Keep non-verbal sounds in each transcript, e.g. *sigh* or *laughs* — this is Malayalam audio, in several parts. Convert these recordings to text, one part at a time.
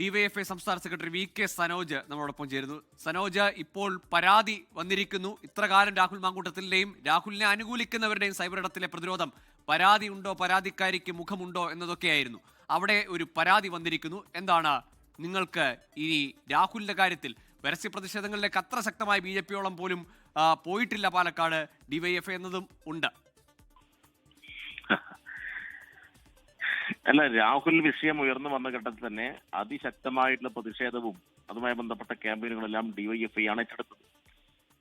ഡിവൈഎഫ്ഐ സംസ്ഥാന സെക്രട്ടറി വി കെ സനോജ് നമ്മളോടൊപ്പം ചേരുന്നു. സനോജ് ഇപ്പോൾ പരാതി വന്നിരിക്കുന്നു. ഇത്രകാലം രാഹുൽ മാങ്കൂട്ടത്തിന്റെയും രാഹുലിനെ അനുകൂലിക്കുന്നവരുടെയും സൈബർ ഇടത്തിലെ പ്രതിരോധം പരാതി ഉണ്ടോ പരാതിക്കാരിക്ക് മുഖമുണ്ടോ എന്നതൊക്കെയായിരുന്നു. അവിടെ ഒരു പരാതി വന്നിരിക്കുന്നു. എന്താണ് നിങ്ങൾക്ക് ഇനി രാഹുലിന്റെ കാര്യത്തിൽ പരസ്യ പ്രതിഷേധങ്ങളിലേക്ക് അത്ര ശക്തമായി ബി ജെ പിയോളം പോലും പോയിട്ടില്ല പാലക്കാട് ഡിവൈഎഫ്ഐ എന്നതും ഉണ്ട്. *laughs* അല്ല രാഹുൽ വിഷയം ഉയർന്നു വന്ന ഘട്ടത്തിൽ തന്നെ അതിശക്തമായിട്ടുള്ള പ്രതിഷേധവും അതുമായി ബന്ധപ്പെട്ട ക്യാമ്പയിനുകളെല്ലാം ഡിവൈഎഫ്ഐ ആണ് ഏറ്റെടുത്തത്.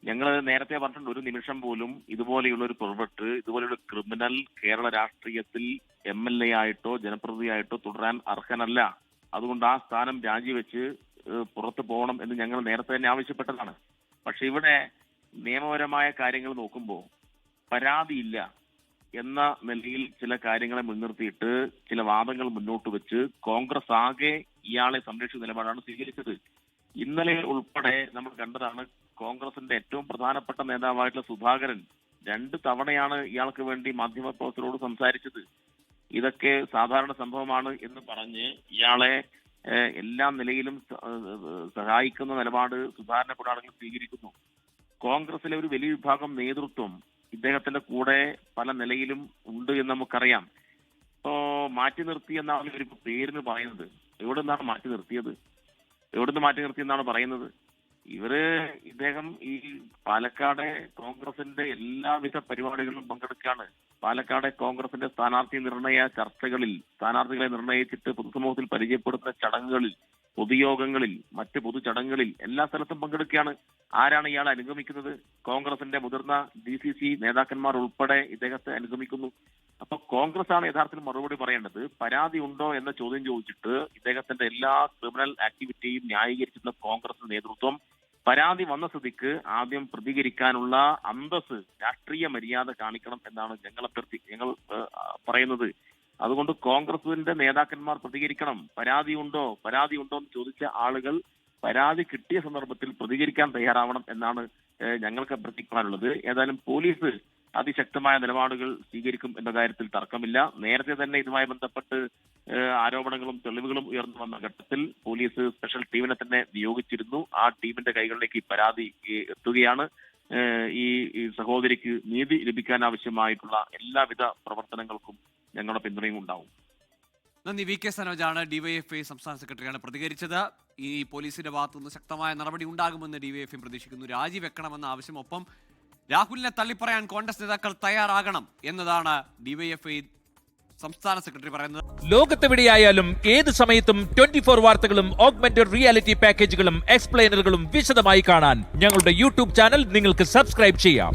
ഞങ്ങൾ നേരത്തെ പറഞ്ഞിട്ടുണ്ട് ഒരു നിമിഷം പോലും ഇതുപോലെയുള്ള ഒരു പ്രൊഡക്ട് ഇതുപോലെയുള്ള ക്രിമിനൽ കേരള രാഷ്ട്രീയത്തിൽ എം എൽ എ ആയിട്ടോ ജനപ്രതിനിധിയായിട്ടോ തുടരാൻ അർഹനല്ല. അതുകൊണ്ട് ആ സ്ഥാനം രാജിവെച്ച് പുറത്തു പോകണം എന്ന് ഞങ്ങൾ നേരത്തെ തന്നെ ആവശ്യപ്പെട്ടതാണ്. പക്ഷെ ഇവിടെ നിയമപരമായ കാര്യങ്ങൾ നോക്കുമ്പോൾ പരാതിയില്ല. എന്ന നിലയിൽ ചില കാര്യങ്ങളെ മുൻനിർത്തിയിട്ട് ചില വാദങ്ങൾ മുന്നോട്ട് വെച്ച് കോൺഗ്രസ് ആകെ ഇയാളെ സംരക്ഷിച്ച നിലപാടാണ് സ്വീകരിച്ചത്. ഇന്നലെ ഉൾപ്പെടെ നമ്മൾ കണ്ടതാണ് കോൺഗ്രസിന്റെ ഏറ്റവും പ്രധാനപ്പെട്ട നേതാവായിട്ടുള്ള സുധാകരൻ രണ്ട് തവണയാണ് ഇയാൾക്ക് വേണ്ടി മാധ്യമപ്രവർത്തകരോട് സംസാരിച്ചത്. ഇതൊക്കെ സാധാരണ സംഭവമാണ് എന്ന് പറഞ്ഞ് ഇയാളെ എല്ലാ നിലയിലും സഹായിക്കുന്ന നിലപാട് സുധാകരനെ കൂടാണെങ്കിൽ സ്വീകരിക്കുന്നു. കോൺഗ്രസിലെ ഒരു വലിയ വിഭാഗം നേതൃത്വം ഇദ്ദേഹത്തിന്റെ കൂടെ പല നിലയിലും ഉണ്ട് എന്ന് നമുക്കറിയാം. ഇപ്പോ മാറ്റി നിർത്തി എന്നാണ് ഒരു പേരിന് പറയുന്നത്. എവിടെ നിന്നാണ് മാറ്റി നിർത്തിയത്? എവിടെ നിന്ന് മാറ്റി നിർത്തി എന്നാണ് പറയുന്നത്? ഇവർ ഇദ്ദേഹം ഈ പാലക്കാട് കോൺഗ്രസിന്റെ എല്ലാവിധ പരിപാടികളിലും പങ്കെടുക്കുകയാണ്. പാലക്കാട് കോൺഗ്രസിന്റെ സ്ഥാനാർത്ഥി നിർണയ ചർച്ചകളിൽ സ്ഥാനാർത്ഥികളെ നിർണയിച്ചിട്ട് പൊതുസമൂഹത്തിൽ പരിചയപ്പെടുത്തുന്ന ചടങ്ങുകളിൽ പൊതുയോഗങ്ങളിൽ മറ്റ് പൊതുചടങ്ങുകളിൽ എല്ലാ സ്ഥലത്തും പങ്കെടുക്കുകയാണ്. ആരാണ് ഇയാൾ അനുഗമിക്കുന്നത്? കോൺഗ്രസിന്റെ മുതിർന്ന ഡി സി സി നേതാക്കന്മാർ ഉൾപ്പെടെ ഇദ്ദേഹത്തെ അനുഗമിക്കുന്നു. അപ്പൊ കോൺഗ്രസ് ആണ് യഥാർത്ഥത്തിൽ മറുപടി പറയേണ്ടത്. പരാതി ഉണ്ടോ എന്ന ചോദ്യം ചോദിച്ചിട്ട് ഇദ്ദേഹത്തിന്റെ എല്ലാ ക്രിമിനൽ ആക്ടിവിറ്റിയും ന്യായീകരിച്ചിട്ടുള്ള കോൺഗ്രസ് നേതൃത്വം പരാതി വന്ന സ്ഥിതിക്ക് ആദ്യം പ്രതികരിക്കാനുള്ള അന്തസ് രാഷ്ട്രീയ മര്യാദ കാണിക്കണം എന്നാണ് ഞങ്ങൾ അഭ്യർത്ഥി ഞങ്ങൾ പറയുന്നത്. അതുകൊണ്ട് കോൺഗ്രസിന്റെ നേതാക്കന്മാർ പ്രതികരിക്കണം. പരാതി ഉണ്ടോ? പരാതി ഉണ്ടോ എന്ന് ചോദിച്ച ആളുകൾ പരാതി കിട്ടിയ സന്ദർഭത്തിൽ പ്രതികരിക്കാൻ തയ്യാറാവണം എന്നാണ് ഞങ്ങൾക്ക് അഭ്യർത്ഥിക്കാനുള്ളത്. ഏതായാലും പോലീസ് അതിശക്തമായ നിലപാടുകൾ സ്വീകരിക്കും എന്ന കാര്യത്തിൽ തർക്കമില്ല. നേരത്തെ തന്നെ ഇതുമായി ബന്ധപ്പെട്ട് ആരോപണങ്ങളും തെളിവുകളും ഉയർന്നു വന്ന ഘട്ടത്തിൽ പോലീസ് സ്പെഷ്യൽ ടീമിനെ തന്നെ നിയോഗിച്ചിരുന്നു. ആ ടീമിന്റെ കൈകളിലേക്ക് പരാതി എത്തുകയാണ്. ഈ സഹോദരിക്ക് നീതി ലഭിക്കാൻ ആവശ്യമായിട്ടുള്ള എല്ലാവിധ പ്രവർത്തനങ്ങൾക്കും ഞങ്ങളുടെ പിന്തുണയും ഉണ്ടാവും. നന്ദി വി കെ സനോജാണ് ഡിവൈഎഫ്ഐ സംസ്ഥാന സെക്രട്ടറിയാണ് പ്രതികരിച്ചത്. ഈ പോലീസിന്റെ ഭാഗത്തുനിന്ന് ശക്തമായ നടപടി ഉണ്ടാകുമെന്ന് ഡിവൈഎഫ്ഐ പ്രതീക്ഷിക്കുന്നു. രാജിവെക്കണമെന്ന ആവശ്യം ഒപ്പം രാഹുലിനെ തള്ളിപ്പറയാൻ കോൺഗ്രസ് നേതാക്കൾ തയ്യാറാകണം എന്നതാണ് ഡിവൈഎഫ്ഐ സംസ്ഥാന സെക്രട്ടറി പറയുന്നത്. ലോകത്തെവിടെയായാലും ഏത് സമയത്തും ട്വന്റി ഫോർ വാർത്തകളും ഓഗ്മെന്റഡ് റിയാലിറ്റി പാക്കേജുകളും എക്സ്പ്ലെയിനറുകളും വിശദമായി കാണാൻ ഞങ്ങളുടെ യൂട്യൂബ് ചാനൽ നിങ്ങൾക്ക് സബ്സ്ക്രൈബ് ചെയ്യാം.